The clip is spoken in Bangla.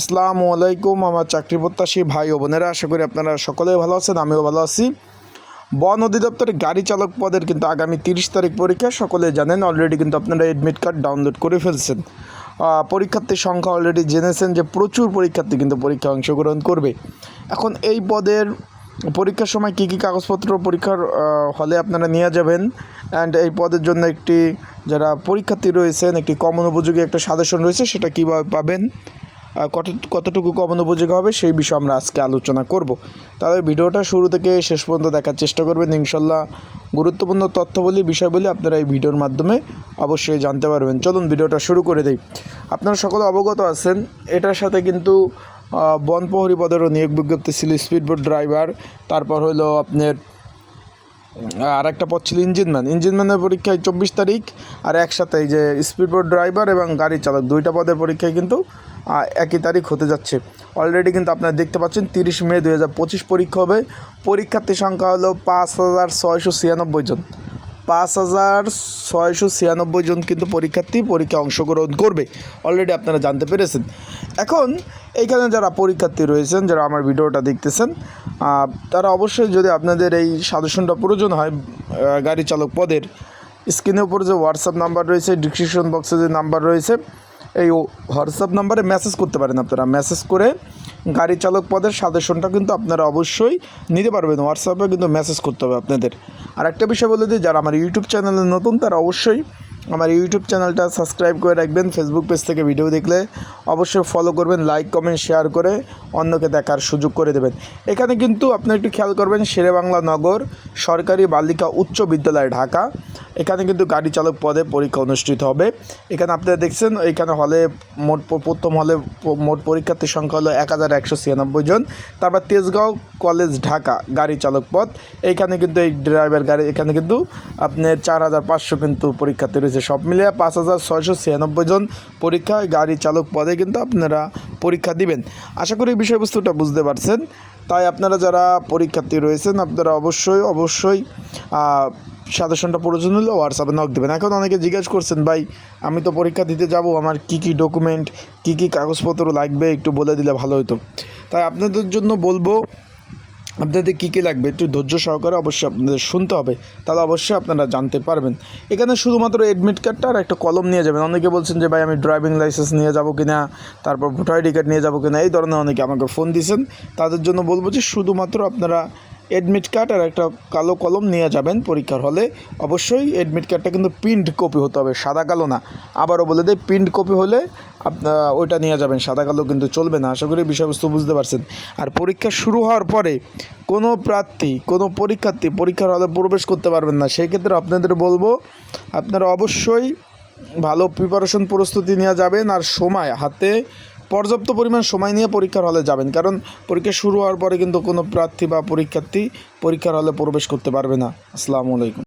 আসসালামু আলাইকুম, আমার চাকরি প্রত্যাশী ভাই ও বোনেরা, আশা করি আপনারা সকলেই ভালো আছেন, আমিও ভালো আছি। বন অধিদপ্তরের গাড়ি চালক পদের কিন্তু আগামী তিরিশ তারিখ পরীক্ষা সকলে জানেন অলরেডি কিন্তু আপনারা এডমিট কার্ড ডাউনলোড করে ফেলছেন। পরীক্ষার্থীর সংখ্যা অলরেডি জেনেছেন যে প্রচুর পরীক্ষার্থী কিন্তু পরীক্ষায় অংশগ্রহণ করবে। এখন এই পদের পরীক্ষার সময় কী কী কাগজপত্র পরীক্ষার হলে আপনারা নিয়ে যাবেন? অ্যান্ড এই পদের জন্য একটি যারা পরীক্ষার্থী রয়েছেন, একটি কমন উপযোগী একটা সাজেশন রয়েছে, সেটা কীভাবে পাবেন? কত কতটুকু কমন উপযোগী হবে সেই বিষয়ে আমরা আজকে আলোচনা করব। তাহলে ভিডিওটা শুরু থেকে শেষ পর্যন্ত দেখার চেষ্টা করবেন। ইনশাল্লাহ গুরুত্বপূর্ণ তথ্যবলী বিষয়বলী আপনারা এই ভিডিওর মাধ্যমে অবশ্যই জানতে পারবেন। চলুন ভিডিওটা শুরু করে দেই। আপনারা সকলে অবগত আছেন এটার সাথে কিন্তু আহ, বন প্রহরী পদেরও নিয়োগ বিজ্ঞপ্তি ছিল স্পিডবোট ড্রাইভার তারপর হলো আপনার আর একটা পদ ছিল ইঞ্জিনম্যান। ইঞ্জিনম্যানের পরীক্ষায় চব্বিশ তারিখ আর একসাথে এই যে স্পিডবোট ড্রাইভার এবং গাড়ি চালক দুইটা পদের পরীক্ষায় কিন্তু একই তারিখ হতে যাচ্ছে। অলরেডি কিন্তু আপনারা দেখতে পাচ্ছেন তিরিশ মে দু হাজার পঁচিশ পরীক্ষা হবে। পরীক্ষার্থী সংখ্যা হলো পাঁচ হাজার ছয়শো ছিয়ানব্বই জন। পাঁচ হাজার ছয়শো ছিয়ানব্বই জন কিন্তু পরীক্ষার্থী পরীক্ষায় অংশগ্রহণ করবে। অলরেডি আপনারা জানতে পেরেছেন। এখন এইখানে যারা পরীক্ষার্থী রয়েছেন, যারা আমার ভিডিওটা দেখতেছেন তারা অবশ্যই যদি আপনাদের এই সাজেশনটা প্রয়োজন হয় গাড়ি চালক পদের, স্ক্রিনের উপর যে হোয়াটসঅ্যাপ নাম্বার রয়েছে ডিসক্রিপশন বক্সে যে নাম্বার রয়েছে এই হোয়াটসঅ্যাপ নাম্বারে মেসেজ করতে পারেন আপনারা। মেসেজ করে গাড়ি চালক পদের সাজেশনটা কিন্তু আপনারা অবশ্যই নিতে পারবেন। হোয়াটসঅ্যাপে কিন্তু মেসেজ করতে হবে আপনাদের। আর একটা বিষয় বলে দিই, যারা আমার ইউটিউব চ্যানেলে নতুন, তারা অবশ্যই আমার ইউটিউব চ্যানেলটা সাবস্ক্রাইব করে রাখবেন ফেসবুক পেজ থেকে ভিডিও দেখলে। অবশ্যই ফলো করবেন লাইক কমেন্ট শেয়ার করে অন্যকে দেখার সুযোগ করে দেবেন। এখানে কিন্তু আপনি একটু খেয়াল করবেন, শেরেবাংলা নগর সরকারি বালিকা উচ্চ বিদ্যালয়, ঢাকা। এখানে কিন্তু গাড়ি চালক পদে পরীক্ষা অনুষ্ঠিত হবে। এখানে আপনারা দেখছেন, এখানে হলে মোট প্রথম হলে মোট পরীক্ষার্থীর সংখ্যা হলো এক হাজার একশো ছিয়ানব্বই জন। তারপর তেজগাঁও কলেজ, ঢাকা, গাড়ি চালক পদ। এইখানে কিন্তু এই ড্রাইভার গাড়ি, এখানে কিন্তু আপনার চার হাজার পাঁচশো কিন্তু পরীক্ষার্থী রয়েছে সব মিলিয়ে পাঁচ হাজার ছয়শো ছিয়ানব্বই জন পরীক্ষায় গাড়ি চালক পদে কিন্তু আপনারা পরীক্ষা দিবেন। আশা করি বিষয়বস্তুটা বুঝতে পারছেন। তাই আপনারা যারা পরীক্ষার্থী রয়েছেন, আপনারা অবশ্যই অবশ্যই সাজেশনটা প্রয়োজন হলে হোয়াটসঅ্যাপে নক দেবেন। এখন অনেকে জিজ্ঞেস করছেন, ভাই, আমি তো পরীক্ষা দিতে যাব, আমার কি কি ডকুমেন্ট কি কি কাগজপত্র লাগবে? একটু বলে দিলে ভালো হতো। তাই আপনাদের জন্য বলব আপনাদের কী কী লাগবে একটু ধৈর্য সহকারে অবশ্যই আপনাদের শুনতে হবে, তাহলে অবশ্যই আপনারা জানতে পারবেন। এখানে শুধুমাত্র অ্যাডমিট কার্ডটা আর একটা কলম নিয়ে যাবেন। অনেকে বলছেন যে, ভাই, আমি ড্রাইভিং লাইসেন্স নিয়ে যাব কি না তারপর ভোটার আইডি কার্ড নিয়ে যাব কি না এই ধরনের অনেকে আমাকে ফোন দিয়েছেন। তাদের জন্য বলব যে, শুধুমাত্র আপনারা এডমিট কার্ড আর একটা কালো কলম নিয়ে যাবেন পরীক্ষার হলে। অবশ্যই এডমিট কার্ডটা কিন্তু প্রিন্ট কপি হতে হবে, সাদা কালো না। আবারও বলে দেয় প্রিন্ট কপি হলে আপনার ওইটা নিয়ে যাবেন, সাদা কালো কিন্তু চলবে না। আশা করি বিষয়বস্তু বুঝতে পারছেন। আর পরীক্ষা শুরু হওয়ার পরে কোনো প্রার্থী, কোনো পরীক্ষার্থী পরীক্ষার হলে প্রবেশ করতে পারবেন না। সেই ক্ষেত্রে আপনাদের বলব, আপনারা অবশ্যই ভালো প্রিপারেশন প্রস্তুতি নিয়ে যাবেন। আর সময়, হাতে পর্যাপ্ত পরিমাণ সময় নিয়ে পরীক্ষার হলে যাবেন। কারণ পরীক্ষা শুরু হওয়ার পরে কিন্তু কোনো প্রার্থী বা পরীক্ষার্থী পরীক্ষার হলে প্রবেশ করতে পারবে না। আসসালামু আলাইকুম।